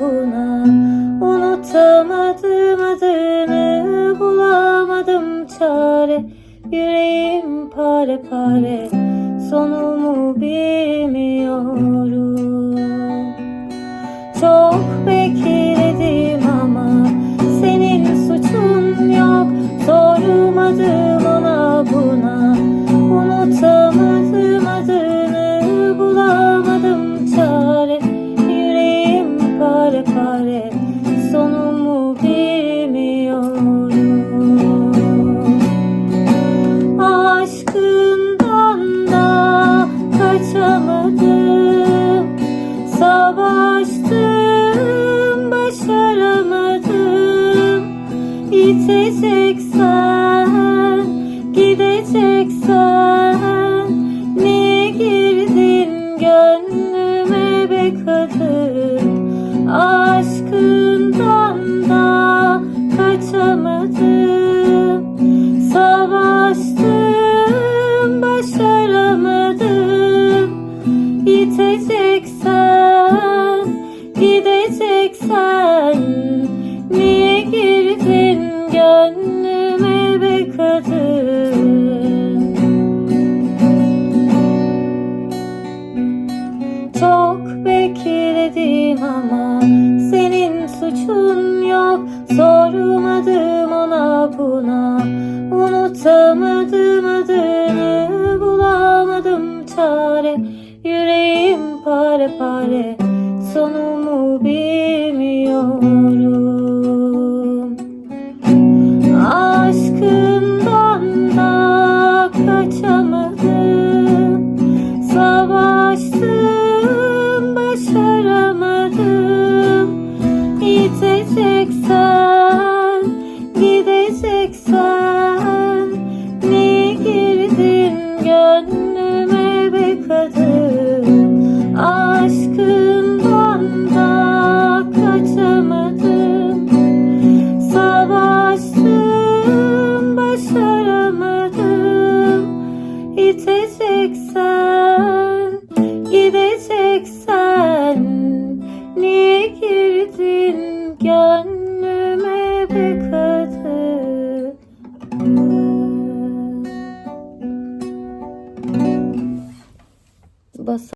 buna Unutamadım adını bulamadım. Çare Yüreğim pare pare sonumu bilmiyorum. Çok bir Gideceksen gideceksen bekledim ama senin suçun yok. Sormadım ona buna Unutamadım adını Bulamadım çare. Yüreğim pare pare Sonumu bilmiyorum. Aşkından da kaçamadım. Savaştım Gideceksen Bas